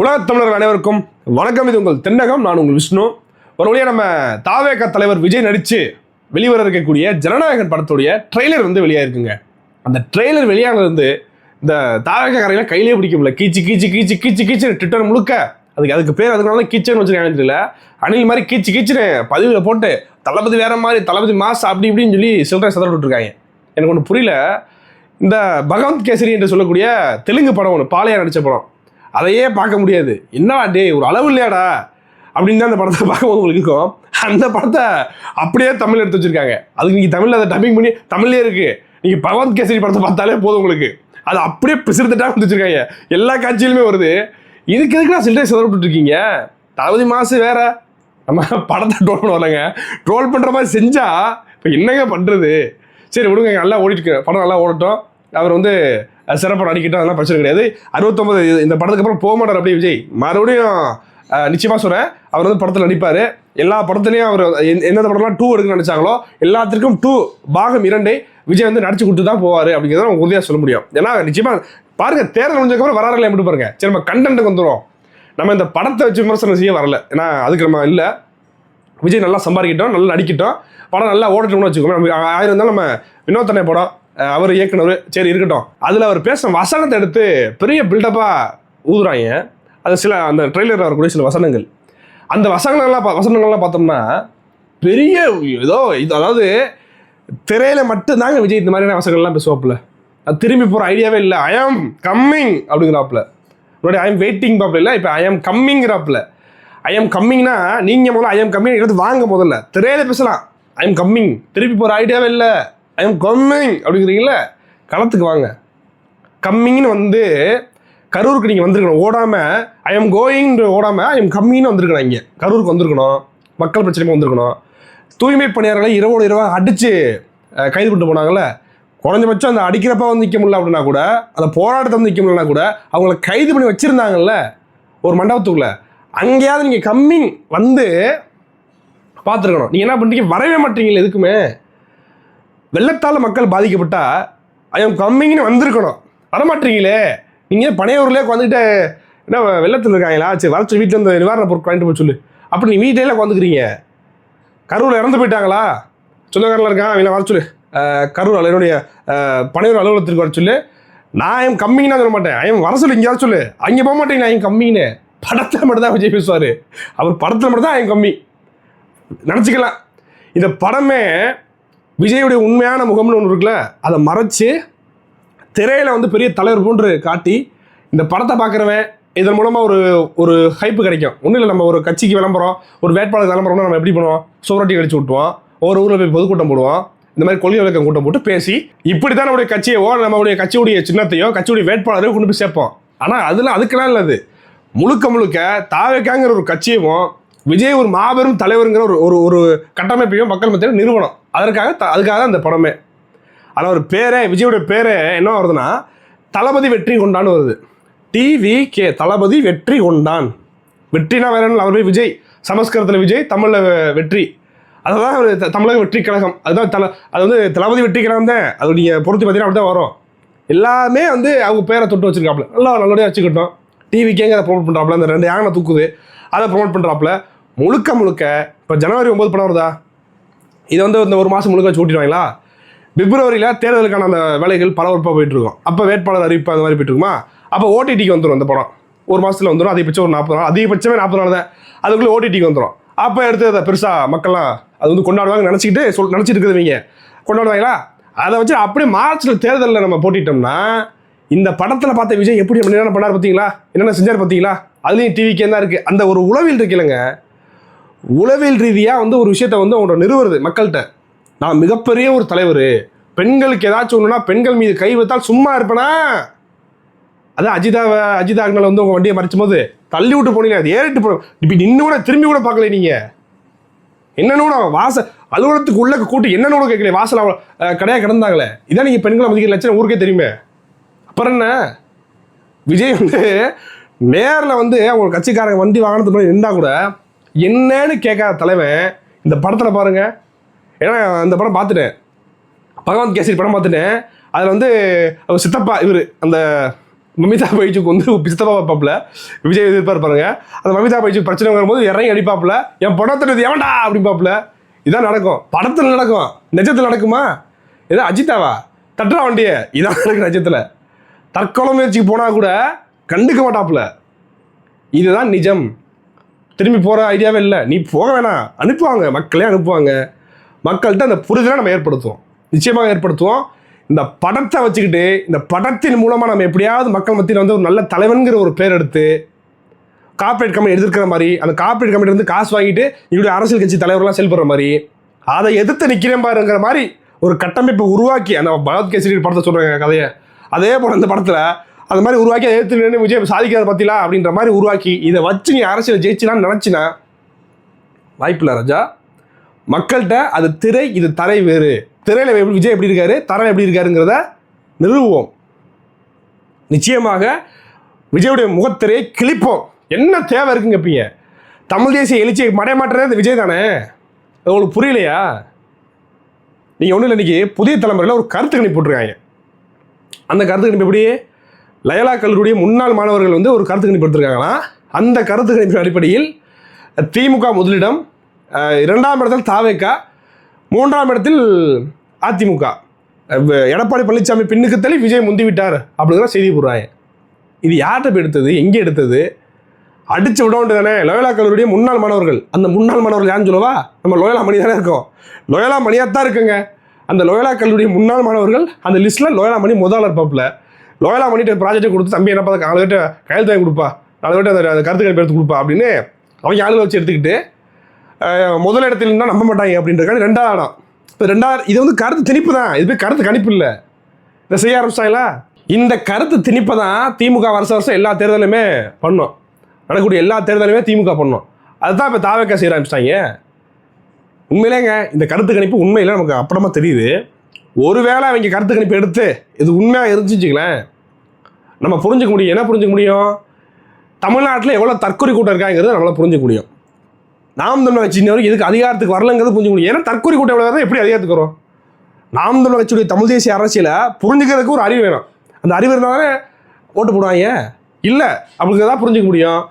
உலகத் தமிழர்கள் அனைவருக்கும் வணக்கம். இது உங்கள் தென்னகம் நான் உங்கள் விஷ்ணு. ஒரு வழியாக நம்ம தாவேக தலைவர் விஜய் நடித்து வெளிவர இருக்கக்கூடிய ஜனநாயகன் படத்துடைய ட்ரெய்லர் வந்து வெளியாயிருக்குங்க. அந்த ட்ரெய்லர் வெளியானது இந்த தாவேக கரையில கையிலே பிடிக்க முடியல. கீச்சு கீச்சு கீச்சு கீச்சு கீச்சு ட்விட்டர் முழுக்க. அதுக்கு அதுக்கு பேர் அதுக்குனால கீச்சுன்னு வச்சிருக்காங்க தெரியல அணில் மாதிரி கீச்சு கீச்சுன்னு பதிவில் போட்டு தளபதி வேற மாதிரி தளபதி மாஸ் அப்படி இப்படின்னு சொல்லி சில்லறை சதற விட்டுருக்காங்க. எனக்கு ஒன்று புரியல. இந்த பகவந்த் கேசரி என்று சொல்லக்கூடிய தெலுங்கு படம் ஒன்று பாலையா நடித்த படம். அதையே பார்க்க முடியாது. என்னடா டேய் ஒரு அளவு இல்லையாடா? அப்படின்னு தான் அந்த படத்தை பார்க்கும்போது உங்களுக்கு இருக்கும். அந்த படத்தை அப்படியே தமிழ் எடுத்து வச்சிருக்காங்க. அதுக்கு நீங்கள் தமிழில் அதை டப்பிங் பண்ணி தமிழ்லேயே இருக்கு. நீங்கள் பகவந்த் கேசரி படத்தை பார்த்தாலே போதும் உங்களுக்கு. அது அப்படியே பிசிறுத்தட்டா வந்து வச்சிருக்காங்க. எல்லா காட்சியிலுமே வருது. இதுக்கு எதுக்கு நான் சில்லறை சிதற இருக்கீங்க? தளபதி மாசு வேற. நம்ம படத்தை ட்ரோல் பண்ண வரலங்க. ட்ரோல் பண்ணுற மாதிரி செஞ்சால் இப்போ என்னங்க பண்ணுறது சரி விடுங்க நல்லா ஓடிட்டு படம் நல்லா ஓடட்டும். அவர் வந்து சிறப்பாக நடிக்கிட்டோம் நடிக்கட்டும் அதெல்லாம் பிரச்சனை கிடையாது. அறுபத்தொம்பது இந்த படத்துக்கு அப்புறம் போக மாட்டார் அப்படியே விஜய். மறுபடியும் நிச்சயமாக சொல்கிறேன் அவர் வந்து படத்தில் நடிப்பார். எல்லா படத்துலையும் அவர் எந்தெந்த படம்லாம் டூ எடுக்க நினச்சாங்களோ எல்லாத்திற்கும் டூ பாகம் இரண்டை விஜய் வந்து நடிச்சு கொடுத்து தான் போவார் அப்படிங்கிறத நம்ம உறுதியாக சொல்ல முடியும். ஏன்னா நிச்சயமாக பாருங்க தேர்தல் முடிஞ்சதுக்கப்புறம் வராரு இல்லையா பாருங்க. சரி நம்ம கண்டென்ட்டுக்கு வந்துடும் நம்ம இந்த படத்தை வச்சு விமர்சனம் செய்ய வரல. ஏன்னா அதுக்கு நம்ம இல்லை. விஜய் நல்லா சம்பாதிக்கிட்டோம் நல்லா நடிக்கட்டும். படம் நல்லா ஓடட்டும்னு வச்சுக்கோங்க நம்ம ஆயிரம் இருந்தாலும் நம்ம வினோத்தனை படம் அவர் இயக்குனர் சரி இருக்கட்டும். அதில் அவர் பேசின வசனத்தை எடுத்து பெரிய பில்டப்பாக ஊதுறாங்க. அது சில அந்த ட்ரெய்லரில் வரக்கூடிய சில வசனங்கள். அந்த வசனங்கள்லாம் பா- வசனங்கள்லாம் பார்த்தோம்னா பெரிய ஏதோ இது அதாவது திரையில மட்டும்தாங்க விஜய் இந்த மாதிரியான வசனங்கள்லாம் பேசுவாப்புல. அது திரும்பி போகிற ஐடியாவே இல்லை. ஐ ஆம் கம்மிங் அப்படிங்கிறாப்புல. முன்னாடி ஐ ஆம் வெயிட்டிங் பாப்பில். இல்லை இப்போ ஐ ஆம் கம்மிங்கிறாப்புல ஐ எம் கம்மிங்னா நீங்கள் முதல்ல ஐ எம் கம்மிங் எடுத்து வாங்க முதல்ல. திரையில பேசலாம். ஐ ஆம் கம்மிங் திருப்பி போகிற ஐடியாவே இல்லை. ஐ எம் கம்மிங் அப்படிங்கிறீங்கள களத்துக்கு வாங்க. கம்மிங்னு வந்து கரூருக்கு நீங்கள் வந்திருக்கணும் ஓடாமல் ஐ எம் கோயிங்னு ஓடாமல் ஐ எம் கம்மின்னு வந்திருக்கணும் இங்கே. கரூருக்கு வந்திருக்கணும் மக்கள் பிரச்சனைக்கு வந்திருக்கணும். தூய்மை பணியாளர்களை இரவோடு இரவாக அடித்து கைது பண்ணிட்டு போனாங்கல்ல குறைஞ்சபட்சம் அந்த அடிக்கிறப்ப வந்து நிற்க முடியல அப்படின்னா கூட அந்த போராட்டத்தை வந்து நிற்க முடியலனா கூட அவங்கள கைது பண்ணி வச்சுருந்தாங்கல்ல ஒரு மண்டபத்துக்குள்ள. அங்கேயாவது நீங்கள் கம்மிங் வந்து பார்த்துருக்கணும். நீங்கள் என்ன பண்ணுறீங்க வரவே மாட்டீங்களே எதுக்குமே. வெள்ளத்தால் மக்கள் பாதிக்கப்பட்டா ஐயம் கம்மிங்னு வந்திருக்கணும். வரமாட்டீங்களே. நீங்கள் பனையூர்லேயே உட்காந்துக்கிட்டு என்ன வெள்ளத்தில் இருக்காங்களா? சரி வர வீட்டில் இந்த நிவாரண பொருட்கள் வாங்கிட்டு போய் சொல்லு. அப்படி நீ வீட்டிலே உட்காந்துக்கிறீங்க கரூரில் இறந்து போயிட்டாங்களா? சொந்தக்காரில் இருக்கான் அவங்கள வர சொல்லு. கரூர் என்னுடைய பனையூர் அலுவலகத்திற்கு வர சொல்லு. நான் ஐயம் கம்மிங்னா சொல்ல மாட்டேன். ஐயம் வர சொல்லு இங்கேயாவது சொல்லு. அங்கே போக மாட்டேங்க என் கம்மின்னு படத்தில் மட்டும் தான் விஜய் பேசுவார். அவர் படத்தில் மட்டும் தான் ஐயம் கம்மி நினச்சிக்கலாம். இந்த படமே விஜயுடைய உண்மையான முகம்னு ஒன்று இருக்குல்ல அதை மறைச்சு திரையில வந்து பெரிய தலைவர் போன்று காட்டி இந்த படத்தை பார்க்குறவன் இதன் மூலமாக ஒரு ஒரு ஹைப்பு கிடைக்கும். ஒன்றும் இல்லை நம்ம ஒரு கட்சிக்கு விளம்பரம் ஒரு வேட்பாளர் விளம்பரம்னா நம்ம எப்படி பண்ணுவோம்? சுவரொட்டி கழிச்சு விட்டுவோம் ஒரு ஊரில் போய் பொதுக்கூட்டம் போடுவோம். இந்த மாதிரி கொள்கை விளக்கம் கூட்டம் போட்டு பேசி இப்படி தான் நம்முடைய கட்சியவோ நம்மளுடைய கட்சியுடைய சின்னத்தையோ கட்சியுடைய வேட்பாளரையோ கொண்டு போய் சேர்ப்போம். ஆனால் அதில் அதுக்கெல்லாம் இல்லை அது. முழுக்க முழுக்க தாவேக்காங்கிற ஒரு கட்சியவும் விஜய் ஒரு மாபெரும் தலைவருங்கிற ஒரு ஒரு ஒரு கட்டமைப்பையும் மக்கள் மத்தியில் நிறுவனம். அதற்காக த- அதுக்காக தான் அந்த படமே. ஆனால் ஒரு பேரே விஜயோட பேரே என்ன வருதுன்னா தளபதி வெற்றி கொண்டான்னு வருது. டிவி கே தளபதி வெற்றி கொண்டான். வெற்றினா வேற என்ன? அவர் போய் விஜய். சமஸ்கிருதத்தில் விஜய் தமிழில் வெற்றி. அதுதான் ஒரு தமிழக வெற்றி கழகம். அதுதான் தல அது வந்து தளபதி வெற்றி கழகம் தான். அது நீங்கள் பொறுத்து பார்த்தீங்கன்னா அப்படி தான் வரும். எல்லாமே வந்து அவங்க பேரை தொட்டு வச்சிருக்காப்புல. நல்லா நல்லபடியாக வச்சுக்கிட்டோம். டிவிக்கேங்க அதை ப்ரொமோட் பண்ணுறாப்புல அந்த ரெண்டு யானை தூக்குது. அதை ப்ரொமோட் பண்ணுறாப்புல முழுக்க முழுக்க இப்போ ஜனவரி ஒம்பது படம் வருதா? இதை வந்து இந்த ஒரு மாதம் முழுக்க வச்சு ஓட்டிடுவாங்களா பிப்ரவரியில் தேர்தலுக்கான அந்த வேலைகள் பரபரப்பாக போயிட்டுருக்கும். அப்போ வேட்பாளர் அறிவிப்பு அந்த மாதிரி போயிட்டுருக்குமா? அப்போ ஓடிடிக்கு வந்துடும் அந்த படம். ஒரு மாதத்தில் வந்துடும் அதிகபட்சம் ஒரு நாற்பது நாள். அதிகபட்சமே நாற்பது நாள் தான். அதுக்குள்ளே ஓடிடிக்கு வந்துடும் அப்போ எடுத்து அதை பெருசாக மக்கள்லாம் அது வந்து கொண்டாடுவாங்க நினச்சிக்கிட்டு சொல் நினச்சிட்டு இருக்கிறவங்க கொண்டாடுவாங்களா? அதை வச்சு அப்படியே மார்ச்சில் தேர்தலில் நம்ம போட்டிட்டோம்னா இந்த படத்தில் பார்த்த விஜய் எப்படி என்னென்ன பண்ணார் பார்த்தீங்களா? என்னென்ன செஞ்சார் பார்த்தீங்களா? அதுலேயும் டிவிக்கே தான் இருக்குது அந்த ஒரு உளவில் இருக்குல்லங்க உளவியல் ரீதியாக வந்து ஒரு விஷயத்த வந்து அவங்களோட நிறுவுறது மக்கள்கிட்ட. நான் மிகப்பெரிய ஒரு தலைவர். பெண்களுக்கு ஏதாச்சும் ஒன்றுனா பெண்கள் மீது கை வைத்தால் சும்மா இருப்பேனா? அதான் அஜிதாவை அஜிதா அக்னல் வந்து உங்கள் வண்டியை மறைச்சும் போது தள்ளி விட்டு போனீங்க அது ஏறிட்டு போ இப்படி நின்று கூட திரும்பி கூட பார்க்கல நீங்கள் என்னன்னு கூட வாச அலுவலகத்துக்கு உள்ள கூட்டி என்னன்னு கூட கேட்கல? வாசல் அவ்வளோ கடையாக கிடந்தாங்களே. இதான் நீங்கள் பெண்களை மதிக்கிற லட்சம் ஊருக்கே தெரியுமே. அப்புறம் என்ன? விஜய் வந்து நேரில் வந்து அவங்க கட்சிக்காரங்க வண்டி வாங்கினதுக்கு முன்னாடி நின்றா கூட என்னன்னு கேட்காத தலைவன் இந்த படத்தில் பாருங்க. ஏன்னா அந்த படம் பார்த்துட்டேன். பகவந்த் கேசரி படம் பார்த்துட்டேன். அதில் வந்து அவர் சித்தப்பா இவர் அந்த மமிதா பைஜுக்கு வந்து சித்தப்பா பார்ப்பாப்புல விஜய் எதிர்ப்பார் பாருங்க. அந்த மமிதா பைஜுக்கு பிரச்சனை வரும்போது இறங்கி அடிப்பாப்புல என் படத்தில் எவன்டா அப்படிப்பாப்புல இதான் நடக்கும். படத்தில் நடக்கும். நிஜத்தில் நடக்குமா? ஏதோ அஜித்தாவா? தட்டுறா வண்டியை. இதான் நடக்கும் நிஜத்தில். தற்கொலை முயற்சிக்கு போனால் கூட கண்டுக்க மாட்டாப்புல இதுதான் நிஜம். திரும்பி போகிற ஐடியாவே இல்லை. நீ போக வேணாம். அனுப்புவாங்க. மக்களே அனுப்புவாங்க. மக்கள்கிட்ட அந்த புரிதலை நம்ம ஏற்படுத்துவோம். நிச்சயமாக ஏற்படுத்துவோம். இந்த படத்தை வச்சுக்கிட்டு இந்த படத்தின் மூலமாக நம்ம எப்படியாவது மக்கள் மத்தியில் வந்து ஒரு நல்ல தலைவன்கிற ஒரு பேர் எடுத்து கார்ப்பரேட் கம்பெனி எதிர்க்கிற மாதிரி அந்த கார்ப்பரேட் கம்பெனி வந்து காசு வாங்கிட்டு எங்களுடைய அரசியல் கட்சி தலைவர்லாம் செயல்படுற மாதிரி அதை எதிர்த்து நிற்கிறேன் பாருங்கிற மாதிரி ஒரு கட்டமைப்பை உருவாக்கி அந்த பகவத் கேசரி படத்தை சொல்கிறாங்க கதையை. அதே போல் இந்த படத்தில் அந்த மாதிரி உருவாக்கி அதை எடுத்து நின்னு விஜய் சாதிக்கிறத பற்றிலா அப்படின்ற மாதிரி உருவாக்கி இதை வச்சு நீ அரசியல் ஜெயிச்சினான்னு நினச்சினா வாய்ப்பில்லை ராஜா. மக்கள்கிட்ட அது திரை இது தரை வேறு. திரையில் எப்படி விஜய் எப்படி இருக்காரு தரை எப்படி இருக்காருங்கிறத நிறுவுவோம். நிச்சயமாக விஜயுடைய முகத்திரையை கிழிப்போம். என்ன தேவை இருக்குங்க இப்பீங்க தமிழ் தேசிய எழுச்சியை மடைமாட்டுறது இந்த விஜய் தானே? அது உங்களுக்கு புரியலையா? நீங்கள் ஒன்றும் இல்லை இன்னைக்கு புதிய தலைமுறையில் ஒரு கருத்து கணிப்பு போட்டிருக்காங்க. அந்த கருத்து கணிப்பு எப்படி? லயலா கல்லூரிய முன்னாள் மாணவர்கள் வந்து ஒரு கருத்து கணிப்பு எடுத்திருக்காங்கன்னா அந்த கருத்து கணிப்பின் அடிப்படையில் திமுக முதலிடம் இரண்டாம் இடத்தில் தாவேக்கா மூன்றாம் இடத்தில் அதிமுக. எடப்பாடி பழனிசாமி பின்னுக்கு தள்ளி விஜய் முந்திவிட்டார் அப்படிங்கிற செய்தி போடுறாங்க இது யார்கிட்ட போய் எடுத்தது? எங்கே எடுத்தது? அடிச்சு விடவுண்டு தானே? லோயலா கல்லூரிய முன்னாள் மாணவர்கள். அந்த முன்னாள் மாணவர்கள் யாருன்னு சொல்லவா? நம்ம லோயலா மணி தானே இருக்கோம். லோயலா மணியாக தான் இருக்குங்க. அந்த லோயலா கல்லூரிய முன்னாள் மாணவர்கள் அந்த லிஸ்ட்டில் லோயலா மணி முதலாளர் பாப்பில். லோயலாக பண்ணிட்டு ப்ராஜெக்ட் கொடுத்து தம்பி என்ன பார்த்தா நாலு பேர்ட்ட கையெழுத்து வாங்கி கொடுப்பா. நாலு பேர்ட்ட அந்த கருத்து கணிப்பு எடுத்து கொடுப்பா அப்படின்னு அவங்க ஆளுகளை வச்சு எடுத்துக்கிட்டு முதல் இடத்துல இருந்தால் நம்ப மாட்டாங்க அப்படின்றக்காண்டி ரெண்டாவது இடம் இப்போ ரெண்டாவது இது வந்து கருத்து திணிப்பு தான். இது போய் கருத்து கணிப்பு இல்லை. இதை செய்ய ஆரம்பிச்சிட்டாங்களா? இந்த கருத்து திணிப்பை தான் திமுக வருஷம் வருஷம் எல்லா தேர்தலுமே பண்ணோம். நடக்கக்கூடிய எல்லா தேர்தலுமே திமுக பண்ணோம். அதுதான் இப்போ தாவக்கா செய்ய ஆரம்பிச்சிட்டாங்க. உண்மையிலேங்க இந்த கருத்து கணிப்பு உண்மையில் நமக்கு அப்புறமா தெரியுது. ஒருவேளை அவங்க கருத்து கணிப்பு எடுத்து இது உண்மையாக இருந்துச்சுங்களேன் நம்ம புரிஞ்சுக்க முடியும். என்ன புரிஞ்சுக்க முடியும்? தமிழ்நாட்டில் எவ்வளோ தற்கொலை கூட்டம் இருக்காங்கிறது நம்மளால் புரிஞ்சுக்க முடியும். நாம் தமிழ் கட்சி இன்ன வரைக்கும் இதுக்கு அதிகாரத்துக்கு வரலங்கிறது புரிஞ்சுக்க முடியும். ஏன்னா தற்கொலை கூட்டம் எவ்வளோ எப்படி அதிகாரத்துக்கு வரும்? நாம் தமிழ் கட்சியுடைய தமிழ் தேசிய அரசியலை புரிஞ்சுக்கிறதுக்கு ஒரு அறிவு வேணும். அந்த அறிவு இருந்தாலே ஓட்டு போடுவாங்க? இல்லை. அப்படிங்கிறதா புரிஞ்சுக்க முடியும்?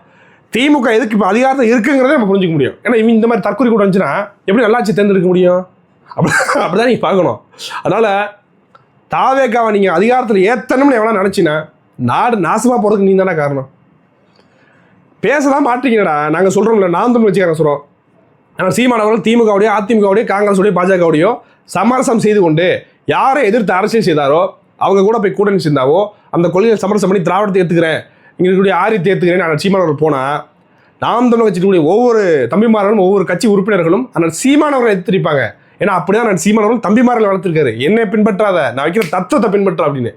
திமுக எதுக்கு இப்போ அதிகாரத்தில் இருக்குங்கிறத நம்ம புரிஞ்சுக்க முடியும். ஏன்னா இவங்க இந்த மாதிரி தற்கொலை கூட்டம் வந்துச்சுன்னா எப்படி நல்லாட்சி தேர்ந்தெடுக்க முடியும்? அப்படி அப்படிதான் நீங்கள் பார்க்கணும். அதனால் தாவேக்காவை நீங்கள் அதிகாரத்தில் ஏற்றணும்னு எவ்வளோ நினச்சினா நாடு நாசமாக போகிறதுக்கு நீ தானே காரணம். பேசலாம் மாட்டீங்கடா. நாங்கள் சொல்கிறோம்ல நான் தமிழ் சொல்கிறோம் ஆனால் சீமானவர்கள் திமுகவுடைய அதிமுகவுடைய காங்கிரஸுடைய பாஜகவுடையோ சமரசம் செய்து கொண்டு யாரை எதிர்த்து அரசியல் செய்தாரோ அவங்க கூட போய் கூட்டணி சேர்ந்தாவோ அந்த கொள்கையை சமரசம் பண்ணி திராவிடத்தை ஏற்றுக்கிறேன் இங்கே இருக்கக்கூடிய ஆரியத்தை ஏற்றுக்கிறேன் ஆனால் சீமானவர்கள் போனால் நாம் தமிழ் கட்சிக்கூடிய ஒவ்வொரு தம்பிமார்களும் ஒவ்வொரு கட்சி உறுப்பினர்களும் ஆனால் சீமானவர்களை எதிர்த்திருப்பாங்க ஏன்னா அப்படிதான் நான் சீமானவர்கள் தம்பிமார்களை வளர்த்துருக்காரு. என்னை பின்பற்றாத நான் வைக்கிற தத்துவத்தை பின்பற்ற அப்படின்னு.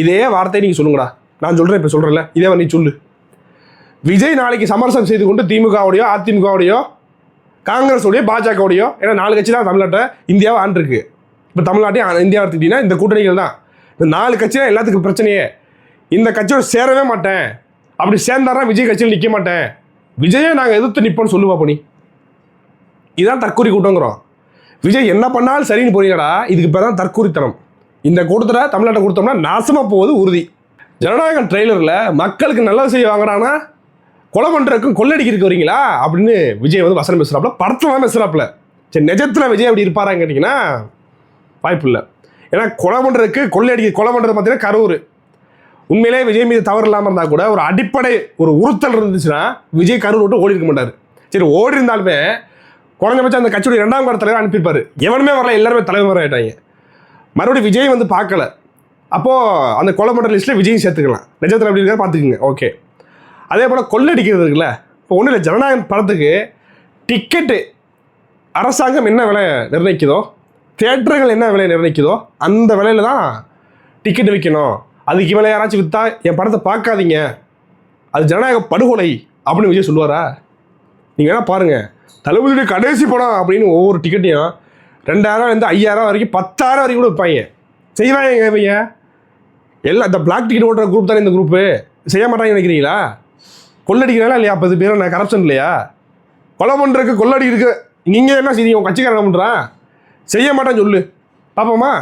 இதே வார்த்தையை நீங்கள் சொல்லுங்கடா. நான் சொல்கிறேன் இப்போ சொல்கிறேன்ல இதே நீ சொல்லு. விஜய் நாளைக்கு சமரசம் செய்து கொண்டு திமுகவுடையோ அதிமுகவுடையோ காங்கிரஸோடையோ பாஜகவுடையோ ஏன்னா நாலு கட்சி தான் தமிழ்நாட்டை இந்தியாவை ஆண்டிருக்கு. இப்போ தமிழ்நாட்டையும் இந்தியா எடுத்துக்கிட்டீங்கன்னா இந்த கூட்டணிகள் தான். இந்த நாலு கட்சி தான் எல்லாத்துக்கும் பிரச்சனையே. இந்த கட்சியோட சேரவே மாட்டேன். அப்படி சேர்ந்தாரா விஜய் கட்சியில் நிற்க மாட்டேன். விஜயை நாங்கள் எதிர்த்து நிற்போம்னு சொல்லுவா பண்ணி இதான் தற்கூரி கூட்டங்கிறோம். விஜய் என்ன பண்ணாலும் சரின்னு போறீங்கடா இதுக்கு பேர் தான் தற்கூரித்தனம் இந்த கூட்டத்தில் தமிழ்நாட்டை கொடுத்தோம்னா நாசமாக போவது உறுதி. ஜனநாயகம் ட்ரெய்லரில் மக்களுக்கு நல்லது செய்ய வாங்குறாங்கன்னா கொலை பண்ணுறதுக்கும் கொள்ளடிக்கிறதுக்கு வரீங்களா? அப்படின்னு விஜய் வந்து வசனம் பேசுகிறாப்புல படத்தில் தான் பேசுகிறாப்புல சரி நிஜத்தில் விஜய் அப்படி இருப்பாரான்னு கேட்டிங்கன்னா வாய்ப்பு இல்லை. ஏன்னா கொலை பண்ணுறதுக்கு கொள்ளையடிக்க கொலை பண்ணுறது பார்த்தீங்கன்னா கரூர். உண்மையிலே விஜய் மீது தவறு இல்லாமல் இருந்தால் கூட ஒரு அடிப்படை ஒரு உறுத்தல் இருந்துச்சுன்னா விஜய் கரூர் விட்டு ஓடி இருக்க மாட்டார். சரி ஓடி இருந்தாலுமே குறைஞ்சபட்சம் அந்த கட்சியுடைய இரண்டாம் கட்ட தலைவர் அனுப்பியிருப்பாரு. எவனுமே வரல எல்லாருமே தலைவர் ஆகிட்டாங்க மறுபடியும் விஜய் வந்து பார்க்கல. அப்போது அந்த கொலை பண்ணுற லிஸ்ட்டில் விஜயும் சேர்த்துக்கலாம். நிஜத்தில் எப்படி இருக்கா பார்த்துக்குங்க. ஓகே. அதே போல் கொள்ளடிக்கிறது இருக்குல்ல? இப்போ ஒன்றும் இல்லை ஜனநாயகம் படத்துக்கு டிக்கெட்டு அரசாங்கம் என்ன விலை நிர்ணயிக்குதோ தேட்டர்கள் என்ன விலை நிர்ணயிக்குதோ அந்த விலையில தான் டிக்கெட் விற்கணும் அதுக்கு இவளை யாராச்சும் விற்றா என் படத்தை பார்க்காதீங்க. அது ஜனநாயக படுகொலை அப்படின்னு விஜய் சொல்லுவாரா? நீங்கள் வேணால் பாருங்கள் தளபதியுடைய கடைசி படம் அப்படின்னு ஒவ்வொரு டிக்கெட்டையும் ரெண்டாயிரம் இருந்து ஐயாயிரம் வரைக்கும் பத்தாயிரம் வரைக்கும் கூட விற்பாங்க. செய்வாங்க இவங்க? எல்லாம் இந்த பிளாக் டிக்கெட் ஓட்டுற குரூப் தானே இந்த குரூப்பு செய்ய மாட்டாங்க நினைக்கிறீங்களா? கொள்ளடிக்கிறாங்களா இல்லையா? பத்து பேர் நான் கரப்ஷன் இல்லையா? கொலை பண்ணுறதுக்கு கொள்ளடிக்கிறதுக்கு நீங்கள் என்ன செய்றீங்க? உங்கள் கட்சிக்காரன் பண்ணுறான் செய்ய மாட்டேன்னு சொல்லு. பார்ப்போமா